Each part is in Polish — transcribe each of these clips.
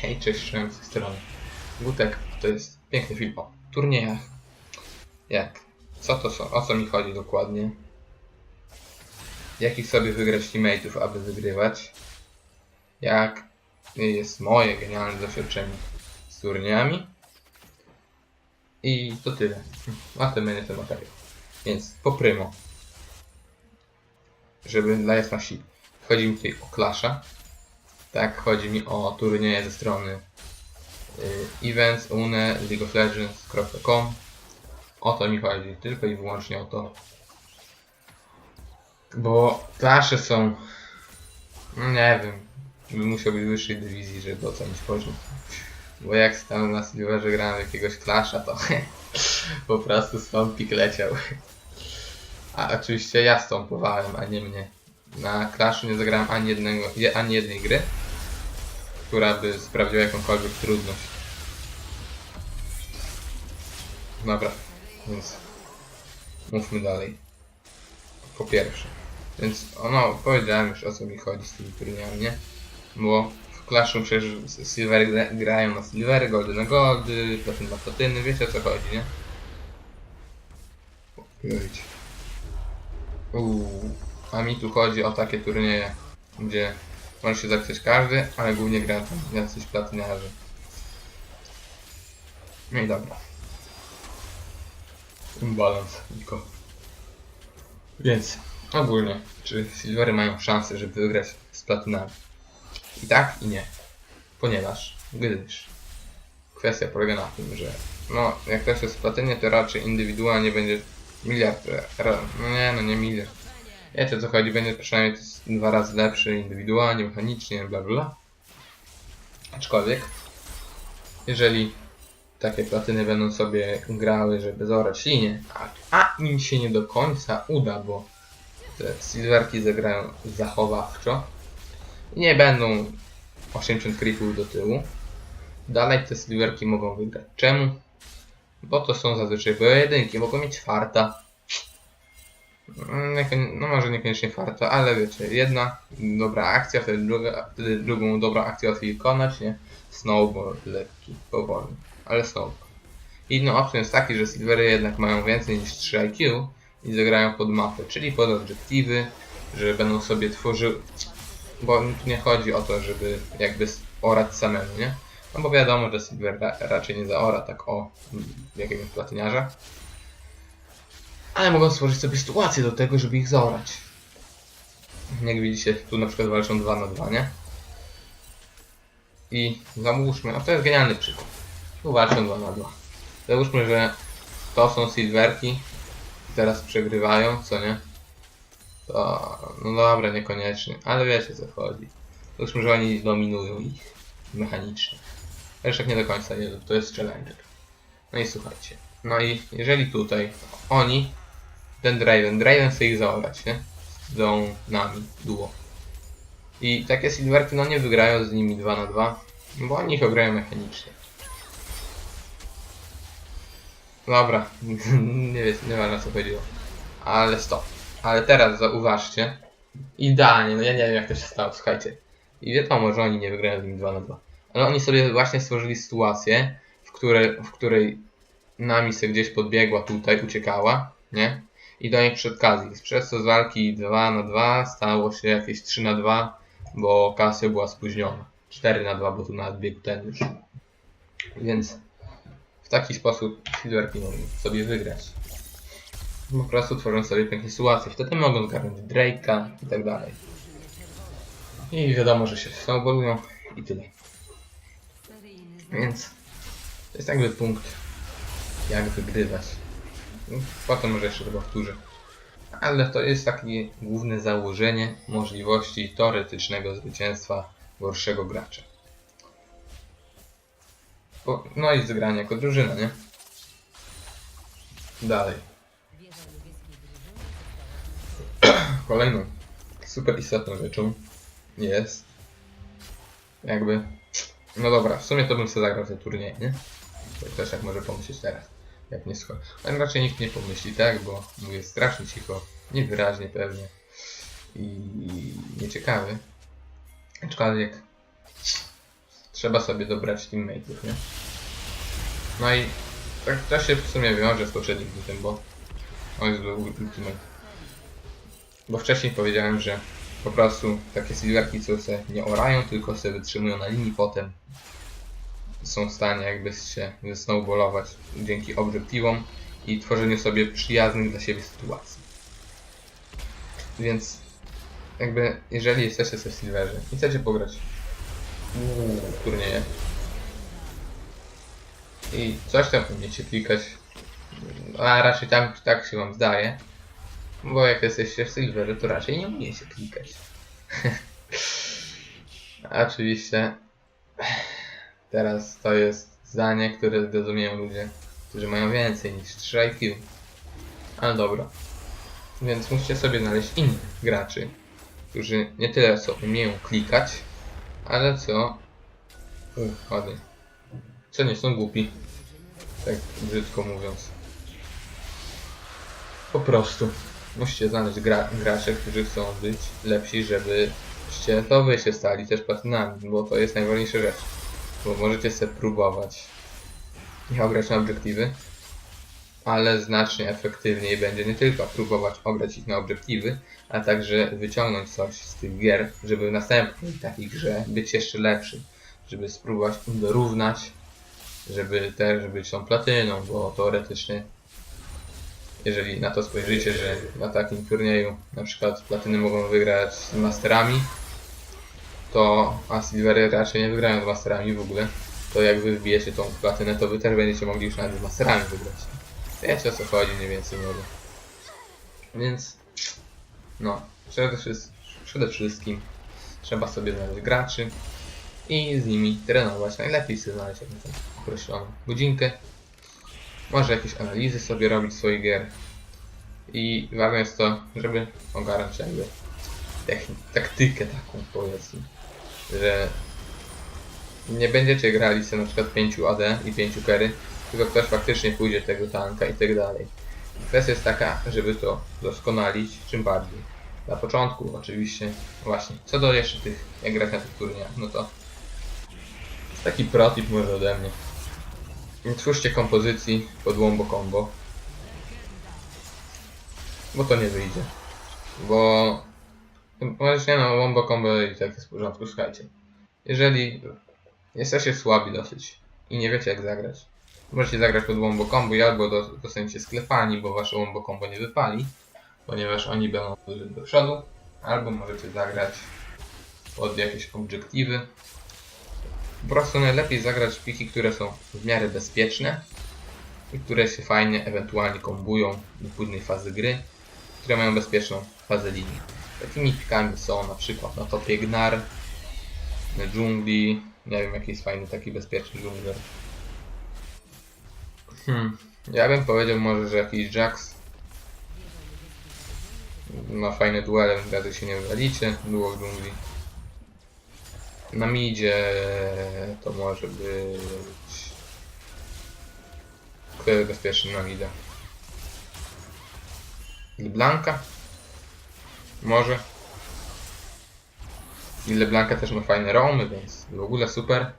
Hej, cześć, Szymek z tej strony. Gutek to jest piękny film o turniejach. Jak? Co to są? O co mi chodzi dokładnie? Jakich sobie wygrać teammateów, aby wygrywać? Jak jest moje genialne doświadczenie z turniejami? I to tyle. A to będzie ten materiał. Więc po prymo. Żeby dla jasności. Chodzi mi tutaj o Clasha. Tak, chodzi mi o turnieje ze strony y, events, une, leagueoflegends.com O to mi chodzi, tylko i wyłącznie o to. Bo klasze są, no nie wiem, bym musiał być wyższej dywizji, żeby ocenić poziom. Bo jak tam na Silverze grałem jakiegoś klasza, to po prostu stąpik leciał. A oczywiście ja stąpowałem, a nie mnie. Na Clashu nie zagrałem ani, jednego, je- ani jednej gry, która by sprawiła jakąkolwiek trudność. Dobra, więc mówmy dalej. Po pierwsze, więc no, powiedziałem już o co mi chodzi z tymi turniejami, nie? Bo w Clashu przecież Silver gra- grają na Silvery, Goldy na Goldy, Platyny na Platyny, wiecie o co chodzi, nie? Jedź. Uuu, a mi tu chodzi o takie turnieje, gdzie może się zapisać każdy, ale głównie gra tam jacyś platyniarzy. No i dobra. Balans, tylko. Więc ogólnie, czy Silvery mają szansę, żeby wygrać z platynami? I tak, i nie. Ponieważ, gdyż kwestia polega na tym, że no, jak ktoś jest w platynie, to raczej indywidualnie będzie miliard, no nie, no nie miliard. Wiecie co chodzi, będzie przynajmniej dwa razy lepszy indywidualnie, mechanicznie, bla bla. Aczkolwiek, jeżeli takie platyny będą sobie grały, żeby zorać linię, a, a im się nie do końca uda, bo te silverki zagrają zachowawczo i nie będą 80 creepów do tyłu, dalej te silverki mogą wygrać. Czemu? Bo to są zazwyczaj pojedynki, mogą mieć farta. Mm, No może niekoniecznie farta, ale wiecie, jedna dobra akcja, wtedy, druga, wtedy drugą dobrą akcję łatwiej wykonać, nie? Snowball lekki, powolny, ale snowball. Inną opcją jest taki, że silvery jednak mają więcej niż 3 IQ i zagrają pod mapę, czyli pod obiektywy, że będą sobie tworzyły, bo tu nie chodzi o to, żeby jakby orać samemu, nie? No bo wiadomo, że Silver ra raczej nie zaora tak o jakiegoś platyniarza. Ale mogą stworzyć sobie sytuację do tego, żeby ich zaorać. Jak widzicie, tu na przykład walczą 2 na 2, nie? I załóżmy, a to jest genialny przykład. Tu walczą 2 na 2. Załóżmy, że to są silverki, teraz przegrywają, co nie? To, no dobra, niekoniecznie, ale wiecie co chodzi. Załóżmy, że oni dominują ich mechanicznie. Jeszcze nie do końca nie, to jest challenger. No i słuchajcie. No i jeżeli tutaj oni, ten Draven, Draven chce ich zaorać, nie? Z nami, duo. I takie silverki no nie wygrają z nimi 2 na 2, bo oni ich ograją mechanicznie. Dobra, nie wiem, nie wiem o co chodziło. Ale stop. Ale teraz zauważcie. Idealnie, no ja nie wiem jak to się stało, słuchajcie. I wiadomo, że oni nie wygrają z nimi 2 na 2. Ale oni sobie właśnie stworzyli sytuację, w której, w której nami se gdzieś podbiegła tutaj, uciekała, nie? I do niej przed Kazix. Przez to z walki 2 na 2 stało się jakieś 3 na 2, bo Casio była spóźniona. 4 na 2, bo tu nawet biegł ten już. Więc w taki sposób Silverki mogą sobie wygrać. Po prostu tworzą sobie piękne sytuacje. Wtedy mogą zgarnąć Drake'a i tak dalej. I wiadomo, że się snowballują i tyle. Więc to jest jakby punkt, jak wygrywać. Potem może jeszcze to powtórzę. Ale to jest takie główne założenie możliwości teoretycznego zwycięstwa gorszego gracza. No i zagranie jako drużyna, nie? Dalej. Kolejną super istotną rzeczą jest jakby no dobra, w sumie to bym sobie zagrał te turnieje, nie? To też jak może pomyśleć teraz, jak nie schodzi. Ale raczej nikt nie pomyśli, tak? Bo mówię strasznie cicho, niewyraźnie pewnie i nieciekawy. Aczkolwiek trzeba sobie dobrać teammateów, nie? No i tak to się w sumie wiąże z poprzednim bo on jest był ultimate. Bo wcześniej powiedziałem, że po prostu takie silverki, co se nie orają, tylko se wytrzymują na linii potem są w stanie jakby się snowballować dzięki obiektywom i tworzeniu sobie przyjaznych dla siebie sytuacji. Więc jakby jeżeli jesteście sobie Silverze i chcecie pograć w turnieje i coś tam umiecie klikać, a raczej tak, tak się wam zdaje, bo jak jesteście w Silverze, to raczej nie umiecie klikać. Oczywiście teraz to jest zdanie, które zrozumieją ludzie, którzy mają więcej niż 3 IQ. Ale dobra. Więc musicie sobie znaleźć innych graczy, którzy nie tyle co umieją klikać, ale co... Uff, ładnie. Co nie są głupi. Tak brzydko mówiąc. Po prostu. Musicie znaleźć gra graczy, którzy chcą być lepsi, żebyście to wy się stali też platynami, bo to jest najważniejsza rzecz. Bo możecie sobie próbować. Nie ograć na obiektywy, ale znacznie efektywniej będzie nie tylko próbować ograć ich na obiektywy, a także wyciągnąć coś z tych gier, żeby w następnej takiej grze być jeszcze lepszy, żeby spróbować im dorównać, żeby też być tą platyną, bo teoretycznie jeżeli na to spojrzycie, że na takim turnieju na przykład platyny mogą wygrać z masterami, to a Silvery raczej nie wygrają z masterami w ogóle, to jak wy wbijecie tą platynę, to wy też będziecie mogli już nawet z masterami wygrać. Wiecie o co chodzi mniej więcej może. Więc no, przede wszystkim, trzeba sobie znaleźć graczy i z nimi trenować. Najlepiej sobie znaleźć jakąś określoną godzinkę. Może jakieś analizy sobie robić swoich gier. I ważne jest to, żeby ogarnąć jakby taktykę taką powiedzmy, że nie będziecie grali sobie na przykład 5 AD i 5 carry, tylko ktoś faktycznie pójdzie tego tanka i tak dalej. Kwestia jest taka, żeby to doskonalić czym bardziej. Na początku oczywiście, właśnie, co do jeszcze tych, jak grać na tych turniejach, no to taki protip może ode mnie. Nie twórzcie kompozycji pod łombo combo. Bo to nie wyjdzie. Bo... Możesz nie no, łombo combo i tak jest w porządku, słuchajcie. Jeżeli jesteście słabi dosyć i nie wiecie jak zagrać, możecie zagrać pod łombo combo i albo do- dostaniecie sklepani, bo wasze łombo combo nie wypali, ponieważ oni będą do przodu, albo możecie zagrać pod jakieś obiektywy. Po prostu najlepiej zagrać piki, które są w miarę bezpieczne i które się fajnie ewentualnie kombują do późnej fazy gry, które mają bezpieczną fazę linii. Takimi pikami są na przykład na topie Gnar, na dżungli, nie wiem jaki jest fajny taki bezpieczny dżungler. Hmm, ja bym powiedział może, że jakiś Jax ma fajne duele, raczej się nie wywalicie, było w dżungli. Na midzie to może być... Kto jest bezpieczny na midzie? Leblanka? Może. I Leblanka też ma fajne roamy, więc w ogóle super.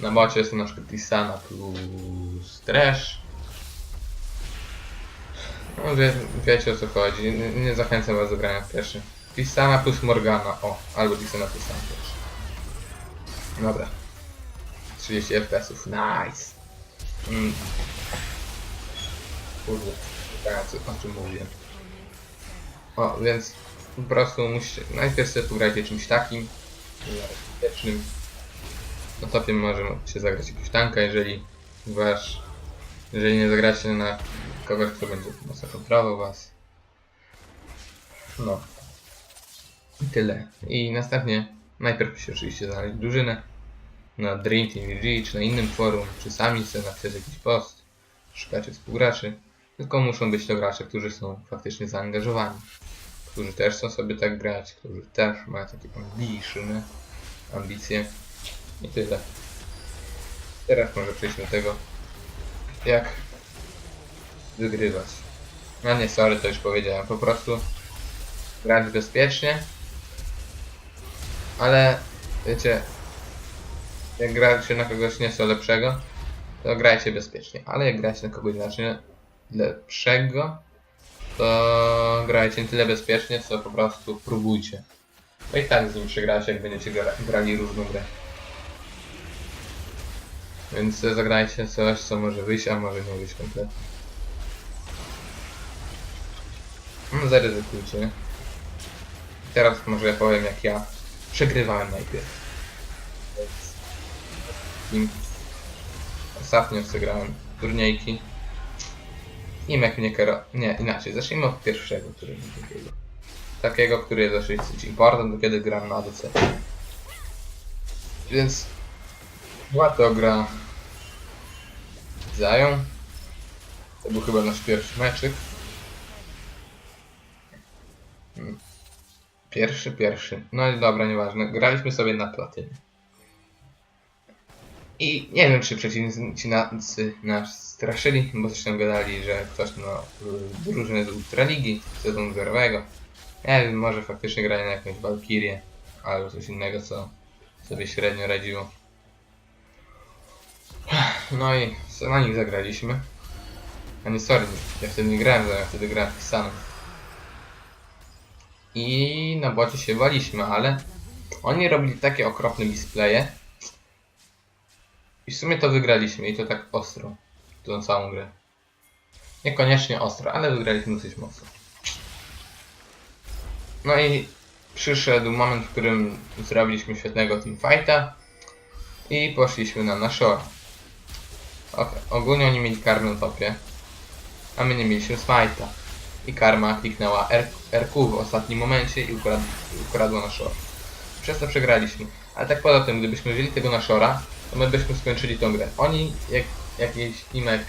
Na bocie jest to na przykład Tisana plus Trash. No wie, wiecie o co chodzi, nie, nie zachęcam was do grania w pierwszy. Tisana plus Morgana, o, albo Tisana plus Sam też. Dobra. 30 FPS-ów, nice! Mm. Kurde, tak, o czym mówiłem. O, więc po prostu musicie, najpierw sobie pograjcie czymś takim, bezpiecznym. Na topie się zagrać jakiegoś tanka, jeżeli wasz, jeżeli nie zagracie na kogoś, kto będzie mocno kontrolował was. No. I tyle. I następnie najpierw musicie oczywiście znaleźć drużynę na Dream Team VG, czy na innym forum, czy sami sobie napisać jakiś post, szukacie współgraczy. Tylko muszą być to gracze, którzy są faktycznie zaangażowani, którzy też chcą sobie tak grać, którzy też mają takie ambitne ambicje i tyle. Teraz może przejść do tego, jak wygrywać. No nie, sorry, to już powiedziałem. Po prostu grać bezpiecznie, ale wiecie, jak gracie na kogoś nieco lepszego, to grajcie bezpiecznie. Ale jak gracie na kogoś znacznie lepszego, to grajcie tyle bezpiecznie, co po prostu próbujcie. No i tak z nim przegracie, jak będziecie gra grali różną grę. Więc zagrajcie coś, co może wyjść, a może nie wyjść kompletnie. No zaryzykujcie. Teraz może ja powiem jak ja przegrywałem najpierw. Ostatnio przegrałem turniejki. I Mek mnie kero... Nie, inaczej. Zacznijmy od pierwszego turnieju takiego. Takiego, który jest dosyć important, do kiedy gram na ADC. Więc... Była to gra... Zają. To był chyba nasz pierwszy meczyk. Hmm. Pierwszy, pierwszy. No i dobra, nieważne. Graliśmy sobie na platynie. I nie wiem, czy przeciwnicy nas, straszyli, bo zresztą gadali, że ktoś no drużyny z Ultraligi, sezonu zerowego. Nie wiem, może faktycznie grali na jakąś Valkyrię, albo coś innego, co sobie średnio radziło. No i na nich zagraliśmy. A nie, sorry, ja wtedy nie grałem, ja wtedy grałem w Kisanem. I na bocie się waliśmy, ale oni robili takie okropne displaye. I w sumie to wygraliśmy i to tak ostro. Tą całą grę. Niekoniecznie ostro, ale wygraliśmy dosyć mocno. No i przyszedł moment, w którym zrobiliśmy świetnego teamfighta i poszliśmy na Nashor. Ok, ogólnie oni mieli karmę na topie, a my nie mieliśmy smite'a. I karma kliknęła RQ w ostatnim momencie i ukradł, ukradła Nashor. Przez to przegraliśmy. Ale tak poza tym, gdybyśmy wzięli tego Nashora, to my byśmy skończyli tą grę. Oni, jak jakiś imek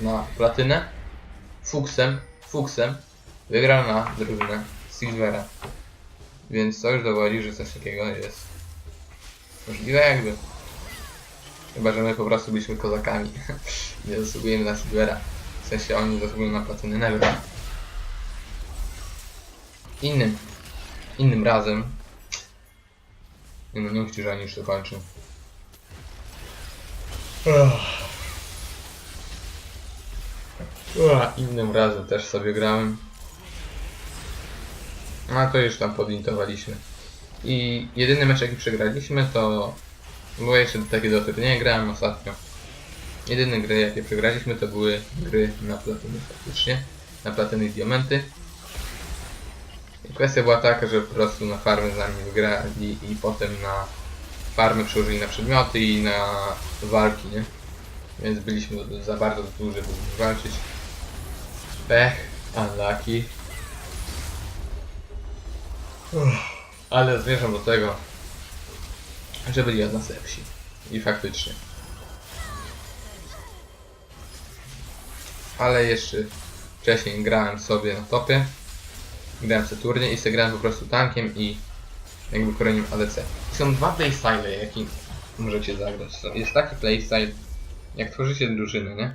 na platynę, fuksem, fuksem, wygrał na drużynę Silvera. Więc to już dowodzi, że coś takiego jest możliwe jakby. Chyba, że my po prostu byliśmy kozakami. Nie zasługujemy na Silvera. W sensie oni zasługują na platynę Never. Innym, innym razem. Nie no, nie mówcie, że oni już to kończą. Innym razem też sobie grałem. A to już tam podintowaliśmy. I jedyny mecz jaki przegraliśmy to... Bo jeszcze takie do turnieju grałem ostatnio. Jedyne gry jakie przegraliśmy to były gry na platyny faktycznie. Na platyny i diamenty. I kwestia była taka, że po prostu na farmy z nami wygrali i potem na farmy przełożyli na przedmioty i na walki, nie? Więc byliśmy za bardzo duży, żeby walczyć. Pech, unlucky. Ale zmierzam do tego, że byli od nas lepsi. I faktycznie. Ale jeszcze wcześniej grałem sobie na topie. Grałem sobie turniej i sobie grałem po prostu tankiem i jakby koroniem ADC. Są dwa playstyle, jakie możecie zagrać. Jest taki playstyle, jak tworzycie drużynę, nie?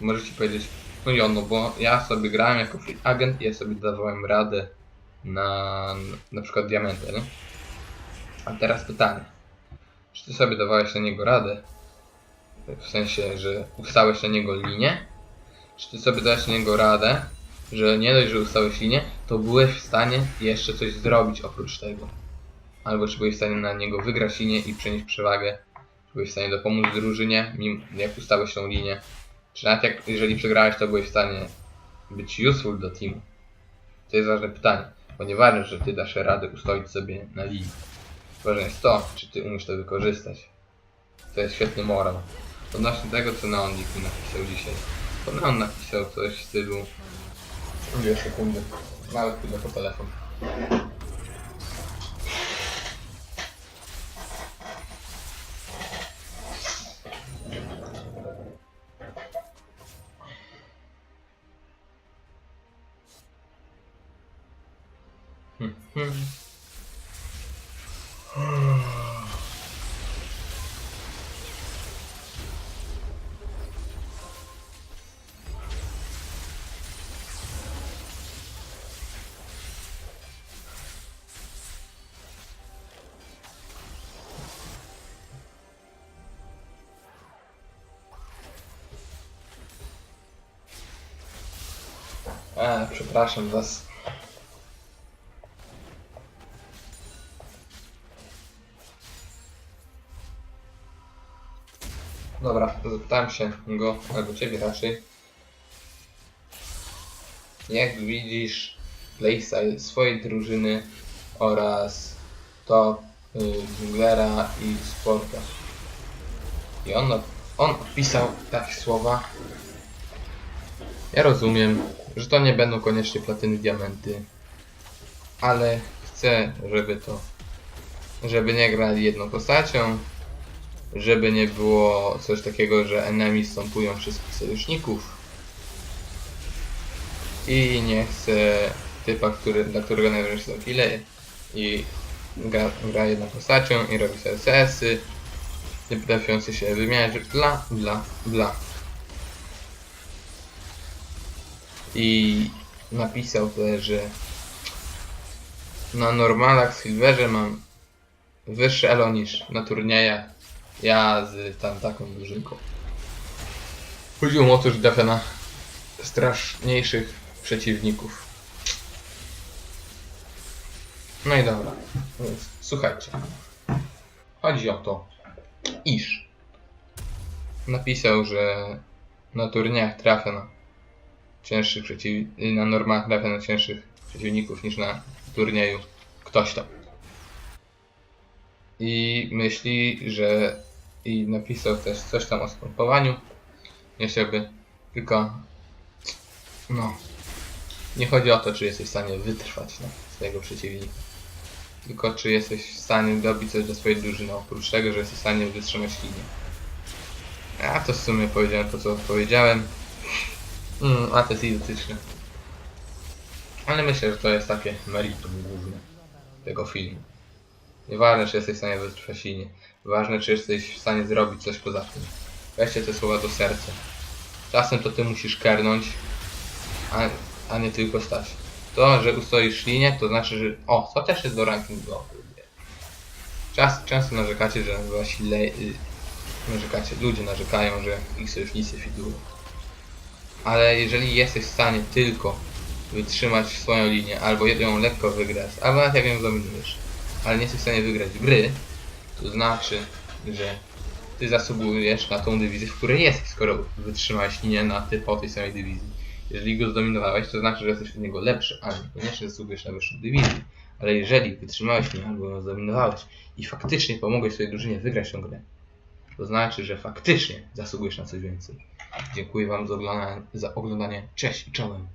Możecie powiedzieć, no i ono, bo ja sobie grałem jako free agent i ja sobie dawałem radę na na przykład diamentę, nie? A teraz pytanie. Czy ty sobie dawałeś na niego radę? W sensie, że ustałeś na niego linię? Czy ty sobie dałeś na niego radę, że nie dość, że ustałeś linię, to byłeś w stanie jeszcze coś zrobić oprócz tego? Albo czy byłeś w stanie na niego wygrać linię i przenieść przewagę? Czy byłeś w stanie dopomóc drużynie, mimo jak ustałeś tą linię? Czy nawet jak, jeżeli przegrałeś, to byłeś w stanie być useful do teamu? To jest ważne pytanie, bo że ty dasz radę ustoić sobie na linii. Ważne jest to, czy ty umiesz to wykorzystać. To jest świetny morał. Odnośnie tego, co Neon Dick mi napisał dzisiaj. To Neon napisał coś w stylu... Dwie sekundy. Nawet pójdę po telefon. Przepraszam was. Dobra, zapytałem się go, albo ciebie raczej. Jak widzisz playstyle swojej drużyny oraz to y, i Sporta. I on, on opisał takie słowa. Ja rozumiem, że to nie będą koniecznie platyny diamenty, ale chcę, żeby to, żeby nie grali jedną postacią, żeby nie było coś takiego, że enemy stąpują wszystkich sojuszników. I nie chcę typa, który, dla którego najwyżej są kile i gra, gra jedną postacią i robi sobie CS-y, nie potrafiący się wymieniać, bla, bla, bla. I napisał też, że na normalach w Silverze mam wyższe elo niż na turniejach. Ja z tam taką drużynką. Chodziło o to, że trafia na straszniejszych przeciwników. No i dobra. Więc słuchajcie. Chodzi o to, iż napisał, że na turniejach trafia na cięższych na trafia na cięższych przeciwników niż na turnieju ktoś tam. I myśli, że i napisał też coś tam o skompowaniu. Nie chciałby tylko no nie chodzi o to, czy jesteś w stanie wytrwać na swojego przeciwnika. Tylko czy jesteś w stanie dobić coś do swojej drużyny, oprócz tego, że jesteś w stanie wytrzymać linię. Ja to w sumie powiedziałem to, co powiedziałem. Mm, a to jest idiotyczne. Ale myślę, że to jest takie meritum główne tego filmu. Nieważne, czy jesteś w stanie wytrwać linię. Ważne, czy jesteś w stanie zrobić coś poza tym. Weźcie te słowa do serca. Czasem to ty musisz kernąć, a, a nie tylko stać. To, że ustoisz linię, to znaczy, że... O, to też jest do rankingu. Czas, często narzekacie, że wasi le... y, narzekacie, ludzie narzekają, że ich sojusznicy fidują. Ale jeżeli jesteś w stanie tylko wytrzymać swoją linię, albo ją lekko wygrać, albo nawet jak ją dominujesz, ale nie jesteś w stanie wygrać gry, to znaczy, że ty zasługujesz na tą dywizję, w której jesteś, skoro wytrzymałeś linię na ty po tej samej dywizji. Jeżeli go zdominowałeś, to znaczy, że jesteś od niego lepszy, ale niekoniecznie zasługujesz na wyższą dywizję. Ale jeżeli wytrzymałeś linię albo ją zdominowałeś i faktycznie pomogłeś swojej drużynie wygrać tę grę, to znaczy, że faktycznie zasługujesz na coś więcej. Dziękuję Wam za oglądanie. Cześć i czołem.